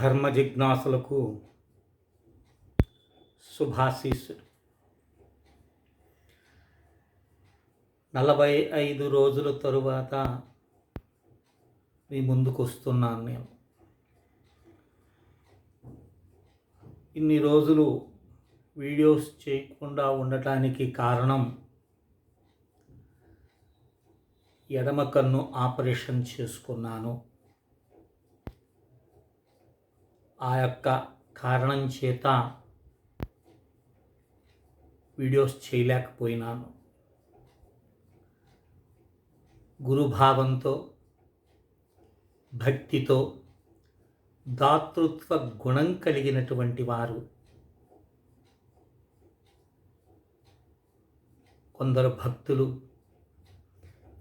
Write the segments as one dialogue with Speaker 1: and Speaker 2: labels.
Speaker 1: ధర్మ జిజ్ఞాసులకు శుభాశీస్సులు నలభై ఐదు రోజుల తరువాత మీ ముందుకు వస్తున్నాను నేను. ఇన్ని రోజులు వీడియోస్ చేయకుండా ఉండటానికి కారణం ఎడమ కన్ను ఆపరేషన్ చేసుకున్నాను. ఆ యొక్క కారణం చేత వీడియోస్ చేయలేకపోయినాను. గురుభావంతో భక్తితో దాతృత్వ గుణం కలిగినటువంటి వారు కొందరు భక్తులు.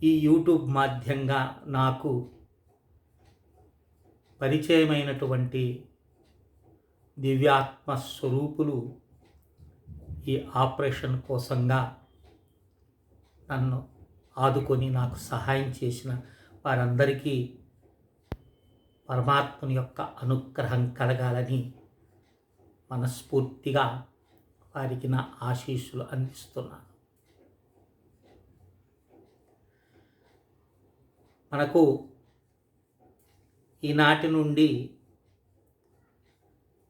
Speaker 1: ఈ యూట్యూబ్ మాధ్యంగా నాకు పరిచయమైనటువంటి దివ్యాత్మ స్వరూపులు ఈ ఆపరేషన్ కోసంగా నన్ను ఆదుకొని నాకు సహాయం చేసిన వారందరికీ పరమాత్మని యొక్క అనుగ్రహం కలగాలని మనస్ఫూర్తిగా వారికి నా ఆశీస్సులు అందిస్తున్నాను. మనకు ఈనాటి నుండి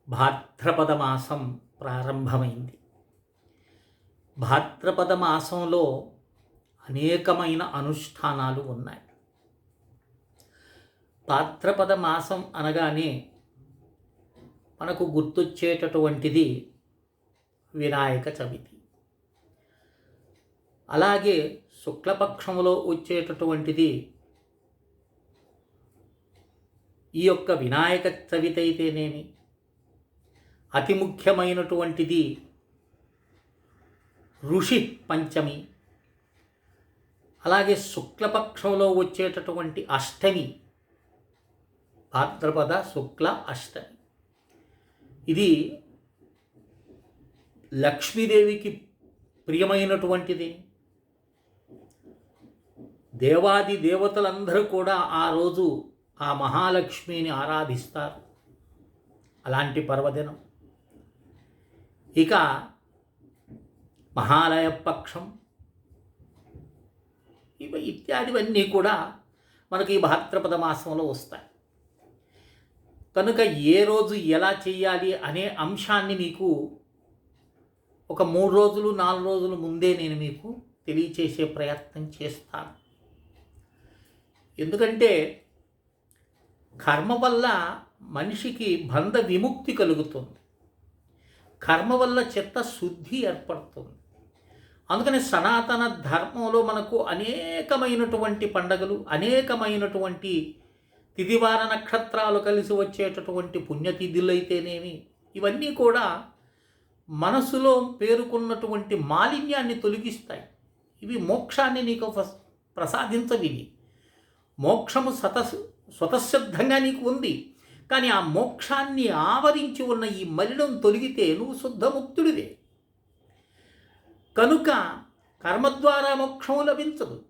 Speaker 1: భాద్రపద మాసం ప్రారంభమైంది. భాద్రపద మాసంలో అనేకమైన అనుష్ఠానాలు ఉన్నాయి. భాద్రపద మాసం అనగానే మనకు గుర్తొచ్చేటటువంటిది వినాయక చవితి. అలాగే శుక్లపక్షంలో వచ్చేటటువంటిది ఈ యొక్క వినాయక చవితి అయితేనేమి అతి ముఖ్యమైనటువంటిది ఋషి పంచమి. అలాగే శుక్లపక్షంలో వచ్చేటటువంటి అష్టమి భాద్రపద శుక్ల అష్టమి. ఇది లక్ష్మీదేవికి ప్రియమైనటువంటిది. దేవాది దేవతలందరూ కూడా ఆ రోజు ఆ మహాలక్ష్మిని ఆరాధిస్తారు. అలాంటి పర్వదినం. ఇక మహాలయ పక్షం ఇవి ఇత్యాదివన్నీ కూడా మనకి ఈ భాద్రపద మాసంలో వస్తాయి. కనుక ఏ రోజు ఎలా చేయాలి అనే అంశాన్ని మీకు ఒక మూడు రోజులు నాలుగు రోజుల ముందే నేను మీకు తెలియచేసే ప్రయత్నం చేస్తాను. ఎందుకంటే కర్మ వల్ల మనిషికి బంధ విముక్తి కలుగుతుంది. కర్మ వల్ల చిత్త శుద్ధి ఏర్పడుతుంది. అందుకని సనాతన ధర్మంలో మనకు అనేకమైనటువంటి పండగలు అనేకమైనటువంటి తిదివార నక్షత్రాలు కలిసి వచ్చేటటువంటి పుణ్యతిథులు అయితేనేమి ఇవన్నీ కూడా మనసులో పేరుకున్నటువంటి మాలిన్యాన్ని తొలగిస్తాయి. ఇవి మోక్షాన్ని నీకు ప్రసాదించవివి మోక్షము సత స్వతసిద్ధంగా నీకు ఉంది. కానీ ఆ మోక్షాన్ని ఆవరించి ఉన్న ఈ మలినం తొలగితే నువ్వు శుద్ధముక్తుడివే కనుక కర్మ ద్వారా మోక్షము లభించదు.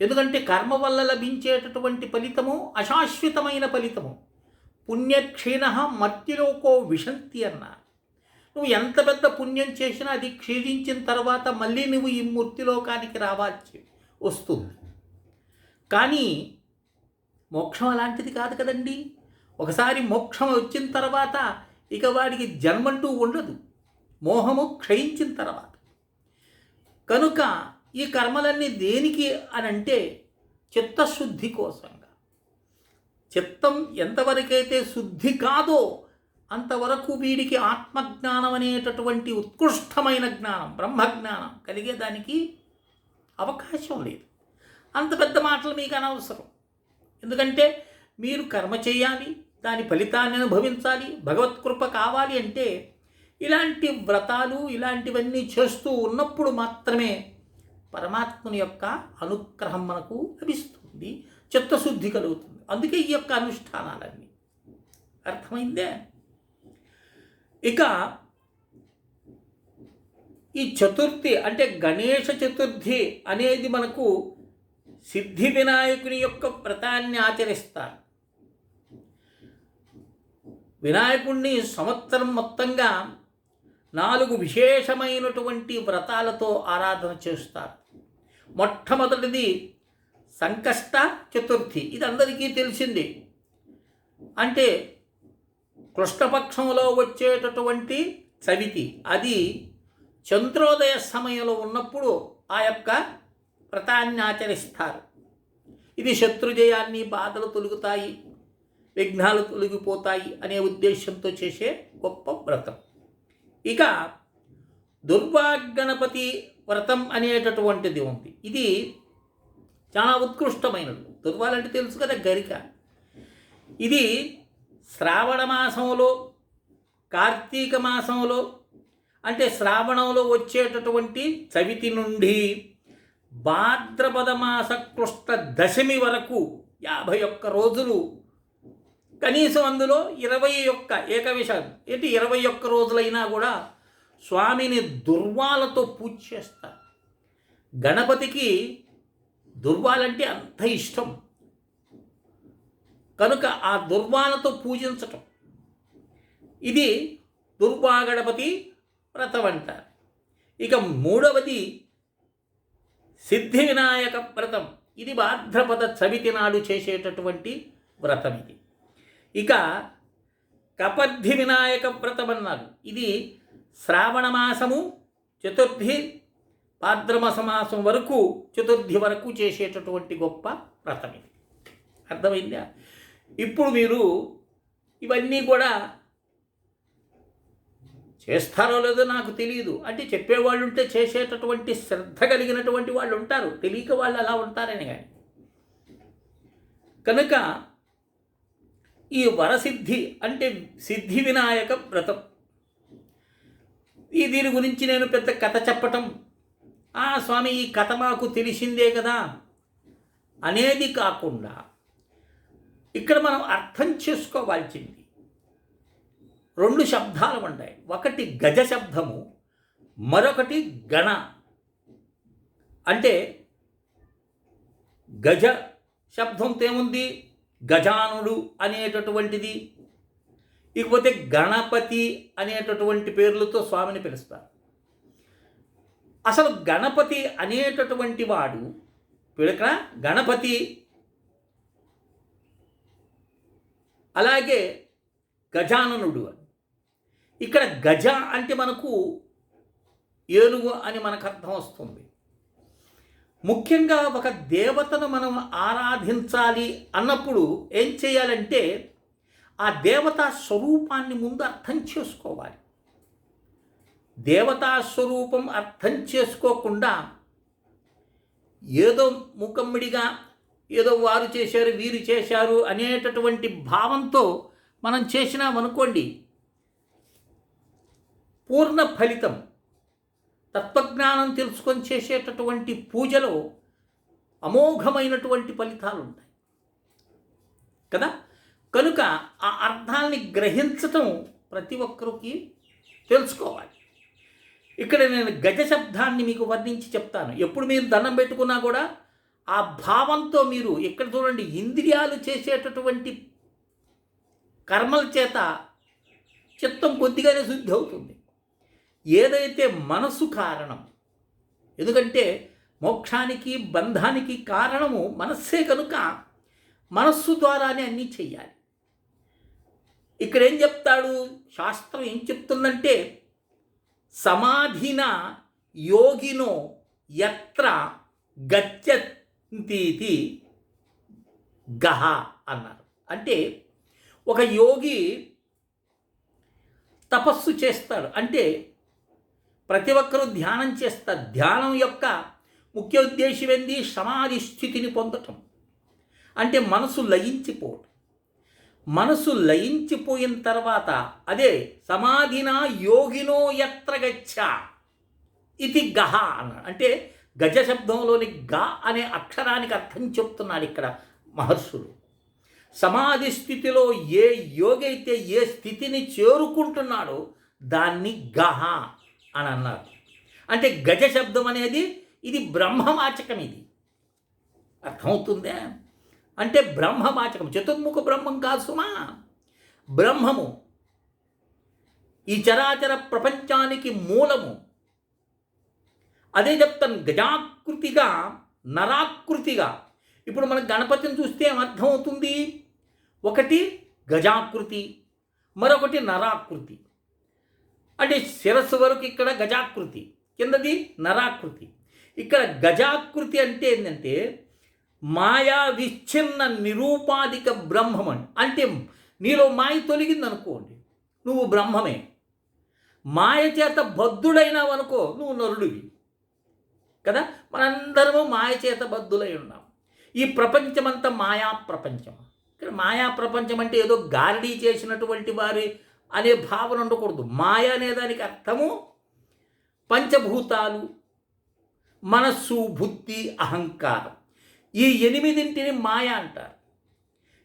Speaker 1: ఎందుకంటే కర్మ వల్ల లభించేటటువంటి ఫలితము అశాశ్వతమైన ఫలితము. పుణ్యక్షీణ మర్తిలోకో విశంతి అన్న నువ్వు ఎంత పెద్ద పుణ్యం చేసినా అది క్షీణించిన తర్వాత మళ్ళీ నువ్వు ఈ మూర్తిలోకానికి రావాల్సి వస్తుంది. కానీ మోక్షం అలాంటిది కాదు కదండీ. ఒకసారి మోక్షం వచ్చిన తర్వాత ఇక వాడికి జన్మంటూ ఉండదు. మోహము క్షయించిన తర్వాత. కనుక ఈ కర్మలన్నీ దేనికి అని అంటే చిత్తశుద్ధి కోసంగా. చిత్తం ఎంతవరకైతే శుద్ధి కాదో అంతవరకు వీడికి ఆత్మజ్ఞానం అనేటటువంటి ఉత్కృష్టమైన జ్ఞానం బ్రహ్మజ్ఞానం కలిగేదానికి అవకాశం లేదు. అంత పెద్ద మాటలు మీకు అనవసరం. ఎందుకంటే మీరు కర్మ చేయాలి దాని ఫలితాన్ని అనుభవించాలి భగవత్కృప కావాలి అంటే ఇలాంటి వ్రతాలు ఇలాంటివన్నీ చేస్తూ ఉన్నప్పుడు మాత్రమే పరమాత్మని యొక్క అనుగ్రహం మనకు లభిస్తుంది చిత్తశుద్ధి కలుగుతుంది. అందుకే ఈ యొక్క అనుష్ఠానాలన్నీ. అర్థమైందే? ఇక ఈ చతుర్థి అంటే గణేష చతుర్థి అనేది మనకు సిద్ధి వినాయకుని యొక్క వ్రతాన్ని ఆచరిస్తారు. వినాయకుణ్ణి సంవత్సరం మొత్తంగా నాలుగు విశేషమైనటువంటి వ్రతాలతో ఆరాధన చేస్తారు. మొట్టమొదటిది సంకష్ట చతుర్థి. ఇది అందరికీ తెలిసింది. అంటే కృష్ణపక్షంలో వచ్చేటటువంటి చవితి. అది చంద్రోదయ సమయంలో ఉన్నప్పుడు ఆ యొక్క వ్రతాన్ని ఆచరిస్తారు. ఇది శత్రుజయాన్ని బాధలు తొలుగుతాయి. విఘ్నాలు తొలగిపోతాయి అనే ఉద్దేశంతో చేసే గొప్ప వ్రతం. ఇక దుర్వాగణపతి వ్రతం అనేటటువంటిది ఉంది. ఇది చాలా ఉత్కృష్టమైనది. దుర్వాలంటే తెలుసు కదా గరిక. ఇది శ్రావణ మాసంలో కార్తీక మాసంలో అంటే శ్రావణంలో వచ్చేటటువంటి చవితి నుండి భాద్రపద మాస కృష్ణ దశమి వరకు యాభై ఒక్క రోజులు కనీసం అందులో ఇరవై ఒక్క ఏకవిషం ఏంటి? ఇరవై ఒక్క రోజులైనా కూడా స్వామిని దుర్వాలతో పూజ చేస్తారు. గణపతికి దుర్వాలంటే అంత ఇష్టం. కనుక ఆ దుర్వాలతో పూజించటం. ఇది దుర్వా గణపతి వ్రతం అంటారు. ఇక మూడవది సిద్ధి వినాయక వ్రతం. ఇది భాద్రపద చవితి నాడు చేసేటటువంటి వ్రతం ఇది. ఇక కపద్ధి వినాయక వ్రతం అన్నారు. ఇది శ్రావణ మాసము చతుర్థి భాద్రమాస మాసం వరకు చతుర్థి వరకు చేసేటటువంటి గొప్ప వ్రతం ఇది. అర్థమైందా? ఇప్పుడు మీరు ఇవన్నీ కూడా చేస్తారో లేదో నాకు తెలియదు అంటే చెప్పేవాళ్ళు ఉంటే చేసేటటువంటి శ్రద్ధ కలిగినటువంటి వాళ్ళు ఉంటారు. తెలియక వాళ్ళు అలా ఉంటారని కానీ. కనుక ఈ వరసిద్ధి అంటే సిద్ధి వినాయక వ్రతం. ఈ దీని గురించి నేను పెద్ద కథ చెప్పటం. ఆ స్వామి ఈ కథ మాకు తెలిసిందే కదా. అనేది కాకుండా ఇక్కడ మనం అర్థం చేసుకోవాల్సింది. రెండు శబ్దాలు ఉంటాయి ఒకటి గజ శబ్దము మరొకటి గణ. అంటే గజ శబ్దంతో ఏముంది? గజానుడు అనేటటువంటిది ఇకపోతే గణపతి అనేటటువంటి పేర్లతో స్వామిని పిలుస్తారు. అసలు గణపతి అనేటటువంటి వాడు ఇక్కడ గణపతి. అలాగే గజాననుడు అని. ఇక్కడ గజ అంటే మనకు ఏనుగు అని మనకు అర్థం వస్తుంది. ముఖ్యంగా ఒక దేవతను మనం ఆరాధించాలి అన్నప్పుడు ఏం చేయాలంటే ఆ దేవతా స్వరూపాన్ని ముందు అర్థం చేసుకోవాలి. దేవతా స్వరూపం అర్థం చేసుకోకుండా ఏదో ముఖమ్మిడిగా ఏదో వారు చేశారు వీరు చేశారు అనేటటువంటి భావంతో మనం చేసినామనుకోండి పూర్ణ ఫలితం తత్వజ్ఞానం తెలుసుకొని చేసేటటువంటి పూజలో అమోఘమైనటువంటి ఫలితాలు ఉంటాయి కదా? కనుక ఆ అర్థాన్ని గ్రహించటం ప్రతి ఒక్కరికి తెలుసుకోవాలి. ఇక్కడ నేను గజ శబ్దాన్ని మీకు వర్ణించి చెప్తాను. ఎప్పుడు మీరు దండం పెట్టుకున్నా కూడా ఆ భావంతో మీరు ఇక్కడ చూడండి ఇంద్రియాలు చేసేటటువంటి కర్మల చేత చిత్తం కొద్దిగానే శుద్ధి అవుతుంది. ఏదైతే మనసు కారణం ఎందుకంటే మోక్షానికి బంధానికి కారణము మనస్సే కనుక మనస్సు ద్వారానే అన్నీ చెయ్యాలి. ఇక్కడ ఏం చెప్తాడు? శాస్త్రం ఏం చెప్తుందంటే సమాధిన యోగినో ఎత్ర గచ్చంతీతి గహ అన్నారు. అంటే ఒక యోగి తపస్సు చేస్తాడు. అంటే ప్రతి ఒక్కరూ ధ్యానం చేస్తారు ధ్యానం యొక్క ముఖ్య ఉద్దేశం ఏంది? సమాధి స్థితిని పొందటం. అంటే మనసు లయించిపోవటం. మనసు లయించిపోయిన తర్వాత అదే సమాధిన యోగినో ఎత్ర గచ్చ ఇది గహ అన్నాడు అంటే గజ శబ్దంలోని గ అనే అక్షరానికి అర్థం చెప్తున్నాడు ఇక్కడ మహర్షులు. సమాధి స్థితిలో ఏ యోగి అయితే ఏ స్థితిని చేరుకుంటున్నాడో దాన్ని గహ అని అన్నారు. అంటే గజ శబ్దం అనేది ఇది బ్రహ్మవాచకం ఇది. అర్థమవుతుందే? అంటే బ్రహ్మవాచకం చతుర్ముఖ బ్రహ్మం కాదు సుమా. బ్రహ్మము ఈ చరాచర ప్రపంచానికి మూలము. అదే చెప్తాను గజాకృతిగా నరాకృతిగా. ఇప్పుడు మన గణపతిని చూస్తే ఏమర్థమవుతుంది ఒకటి గజాకృతి మరొకటి నరాకృతి. అంటే శిరస్సు వరకు ఇక్కడ గజాకృతి కిందది నరాకృతి. ఇక్కడ గజాకృతి అంటే ఏంటంటే మాయా విచ్ఛిన్న నిరూపాధిక బ్రహ్మమని. అంటే నీలో మాయ తొలగింది అనుకోండి నువ్వు బ్రహ్మమే. మాయ చేత బద్ధుడైనావు అనుకో నువ్వు నరుడివి. కదా? మనందరము మాయ చేత బద్ధులై ఉన్నాం. ఈ ప్రపంచమంతా మాయా ప్రపంచం. ఇక్కడ మాయా ప్రపంచం అంటే ఏదో గారడీ చేసినటువంటి వారి అనే భావన ఉండకూడదు. మాయ అనే దానికి అర్థము పంచభూతాలు మనస్సు బుద్ధి అహంకారం. ఈ ఎనిమిదింటిని మాయ అంటారు.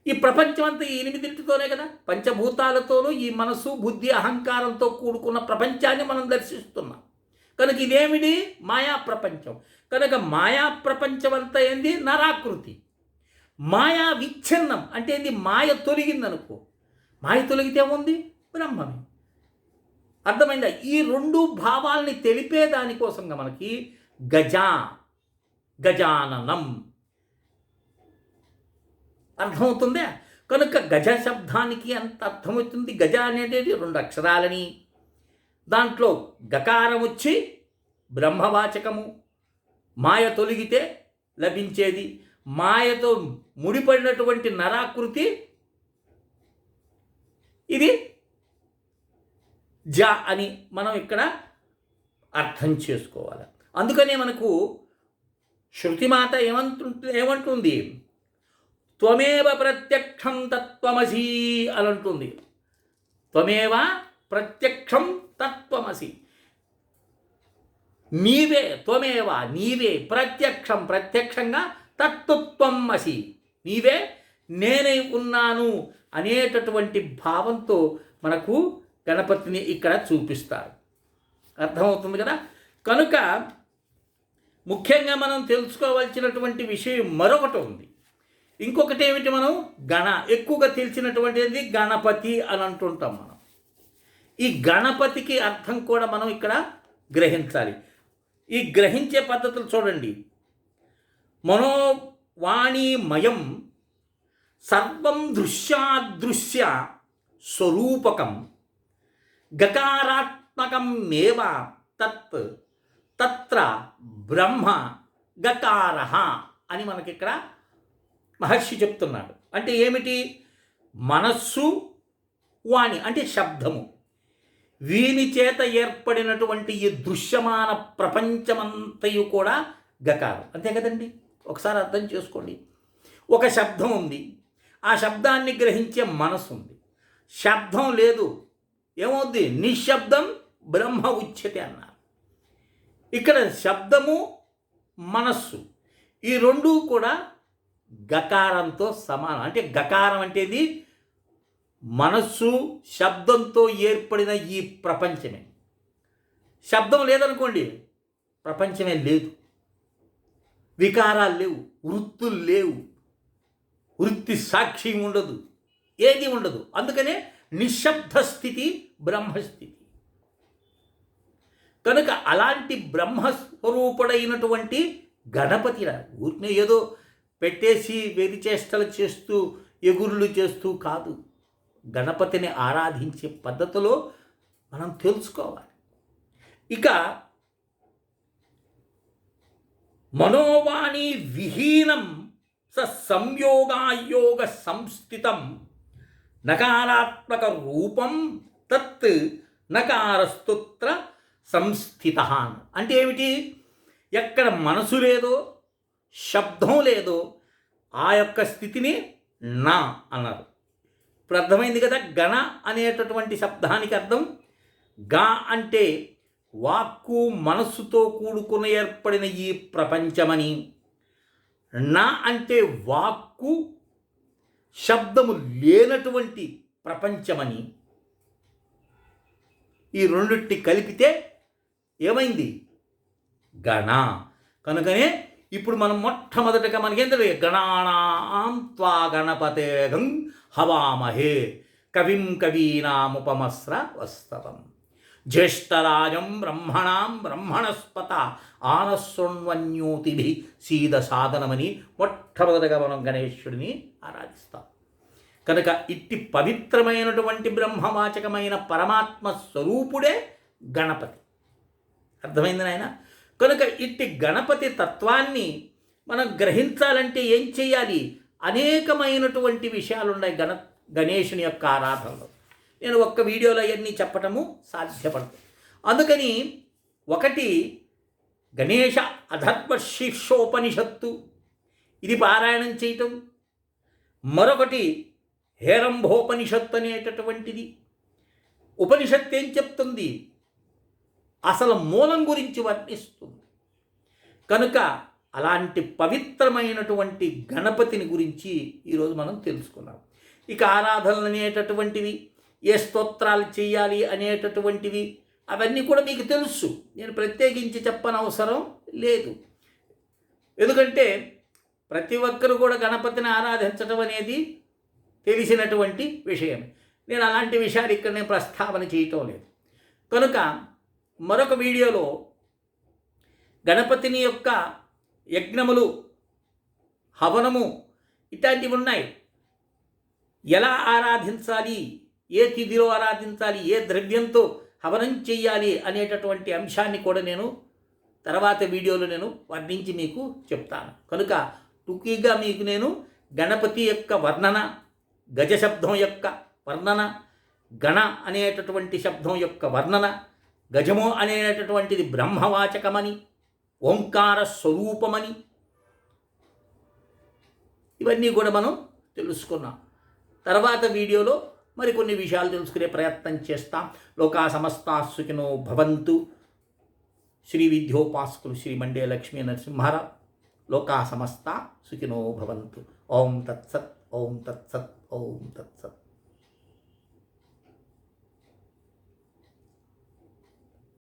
Speaker 1: ఈ ప్రపంచం అంతా ఈ ఎనిమిదింటితోనే కదా? పంచభూతాలతోనూ ఈ మనస్సు బుద్ధి అహంకారంతో కూడుకున్న ప్రపంచాన్ని మనం దర్శిస్తున్నాం. కనుక ఇదేమిటి? మాయా ప్రపంచం. కనుక మాయా ప్రపంచం అంతా ఏంది? నరాకృతి. మాయా విచ్ఛిన్నం. అంటే ఏంది? మాయ తొలగిందనుకో. మాయ తొలగితే ఏముంది? బ్రహ్మమే. అర్థమైందా? ఈ రెండు భావాల్ని తెలిపే దానికోసంగా మనకి గజా గజాననం. అర్థమవుతుందే? కనుక గజ శబ్దానికి అంత అర్థమవుతుంది? గజ అనేది రెండు అక్షరాలని. దాంట్లో గకారం వచ్చి బ్రహ్మవాచకము. మాయ తొలగితే లభించేది. మాయతో ముడిపడినటువంటి నరాకృతి ఇది జ అని మనం ఇక్కడ అర్థం చేసుకోవాలి. అందుకనే మనకు శృతిమాత ఏమంటు ఏమంటుంది? త్వమేవ ప్రత్యక్షం తత్వమసి అని అంటుంది. త్వమేవ ప్రత్యక్షం తత్వమసి. నీవే త్వమేవ నీవే ప్రత్యక్షం ప్రత్యక్షంగా తత్వత్వం అసి. నీవే నేనై ఉన్నాను అనేటటువంటి భావంతో మనకు గణపతిని ఇక్కడ చూపిస్తారు. అర్థమవుతుంది కదా? కనుక ముఖ్యంగా మనం తెలుసుకోవాల్సినటువంటి విషయం మరొకటి ఉంది. ఇంకొకటి ఏమిటి మనం? గణ ఎక్కువగా తెలిసినటువంటిది గణపతి అని అంటుంటాం మనం. ఈ గణపతికి అర్థం కూడా మనం ఇక్కడ గ్రహించాలి. ఈ గ్రహించే పద్ధతులు చూడండి. మనోవాణీమయం సర్వం దృశ్యాదృశ్య స్వరూపకం. గకారాత్మకం తత్ తత్ర బ్రహ్మ గకార అని మనకి ఇక్కడ మహర్షి చెప్తున్నాడు. అంటే ఏమిటి? మనస్సు వాణి అంటే శబ్దము. వీని చేత ఏర్పడినటువంటి ఈ దృశ్యమాన ప్రపంచమంతయు కూడా గకారం. అంతే కదండి? ఒకసారి అర్థం చేసుకోండి. ఒక శబ్దం ఉంది ఆ శబ్దాన్ని గ్రహించే మనసు ఉంది శబ్దం లేదు. ఏమవుద్ది? నిశ్శబ్దం బ్రహ్మ ఉచ్యతే అన్నారు. ఇక్కడ శబ్దము మనస్సు. ఈ రెండూ కూడా గకారంతో సమానం. అంటే గకారం అంటేది మనస్సు శబ్దంతో ఏర్పడిన ఈ ప్రపంచమే. శబ్దం లేదనుకోండి ప్రపంచమే లేదు. వికారాలు లేవు వృత్తులు లేవు. వృత్తి సాక్షి ఉండదు ఏది ఉండదు. అందుకనే నిశ్శబ్ద స్థితి బ్రహ్మస్థితి. కనుక అలాంటి బ్రహ్మస్వరూపుడైనటువంటి గణపతి ఊరిని ఏదో పెట్టేసి వెరిచేష్టలు చేస్తూ ఎగురులు చేస్తూ కాదు. గణపతిని ఆరాధించే పద్ధతిలో మనం తెలుసుకోవాలి. ఇక మనోవాణి విహీనం స సంయోగాయోగ సంస్థితం నకారాత్మక రూపం తత్ నకారస్తుత్ర సంస్థిత అంటే ఏమిటి? ఎక్కడ మనసు లేదో శబ్దం లేదో ఆ యొక్క స్థితిని నా అన్నారు. ఇప్పుడు అర్థమైంది కదా గణ అనేటటువంటి శబ్దానికి అర్థం. గా అంటే వాక్కు మనస్సుతో కూడుకుని ఏర్పడిన ఈ ప్రపంచమని. నా అంటే వాక్కు శబ్దము లేనటువంటి ప్రపంచమని ఈ రెండింటిని కలిపితే ఏమైంది? గణ. కనుకనే ఇప్పుడు మనం మొట్టమొదటిగా మనకేంటంటే గణానాం త్వా గణపతేగం హవామహే కవిం కవీనాముపమస్ర వస్తవం. జ్యేష్ఠరాజం బ్రహ్మణాం బ్రహ్మణస్పత ఆనశృణ్వన్యోతిభి సీద సాధనమని మొట్టమొదటిగా మనం గణేశుడిని ఆరాధిస్తాం. కనుక ఇట్టి పవిత్రమైనటువంటి బ్రహ్మవాచకమైన పరమాత్మ స్వరూపుడే గణపతి. అర్థమైంది నాయన? కనుక ఇట్టి గణపతి తత్వాన్ని మనం గ్రహించాలంటే ఏం చేయాలి? అనేకమైనటువంటి విషయాలు ఉన్నాయి గణ గణేషుని యొక్క ఆరాధనలో. నేను ఒక్క వీడియోలో అవన్నీ చెప్పటము సాధ్యపడదు. అందుకని ఒకటి గణేష అధర్మ శిక్షోపనిషత్తు ఇది పారాయణం చేయటం. మరొకటి హేరంభోపనిషత్తు అనేటటువంటిది ఉపనిషత్తు ఏం చెప్తుంది? అసలు మూలం గురించి వర్ణిస్తుంది. కనుక అలాంటి పవిత్రమైనటువంటి గణపతిని గురించి ఈరోజు మనం తెలుసుకున్నాం. ఇక ఆరాధనలు అనేటటువంటివి ఏ స్తోత్రాలు చేయాలి అనేటటువంటివి అవన్నీ కూడా మీకు తెలుసు. నేను ప్రత్యేకించి చెప్పనవసరం లేదు. ఎందుకంటే ప్రతి ఒక్కరు కూడా గణపతిని ఆరాధించడం అనేది తెలిసినటువంటి విషయం. నేను అలాంటి విషయాలు ఇక్కడ నేను ప్రస్తావన చేయటం లేదు. కనుక మరొక వీడియోలో గణపతిని యొక్క యజ్ఞములు హవనము ఇట్లాంటివి ఉన్నాయి. ఎలా ఆరాధించాలి? ఏ తిథిలో ఆరాధించాలి ఏ ద్రవ్యంతో హవనం చెయ్యాలి అనేటటువంటి అంశాన్ని కూడా నేను తర్వాత వీడియోలో నేను వర్ణించి మీకు చెప్తాను. కనుక టుకీగా మీకు నేను గణపతి యొక్క వర్ణన గజ శబ్దం యొక్క వర్ణన గణ అనేటటువంటి శబ్దం యొక్క వర్ణన గజము అనేటటువంటిది బ్రహ్మవాచకమని ఓంకార స్వరూపమని ఇవన్నీ కూడా మనం తెలుసుకున్నాం. తర్వాత వీడియోలో మరికొన్ని విషయాలు తెలుసుకునే ప్రయత్నం చేస్తాం. లోకా సమస్త సుఖినో భవంతు. శ్రీ విద్యోపాసకులు శ్రీ మండే లక్ష్మీ నరసింహారావు లోకా సమస్త సుఖినో భవంతు. ఓం తత్సత్ ఓం తత్సత్ ఓం తత్సత్.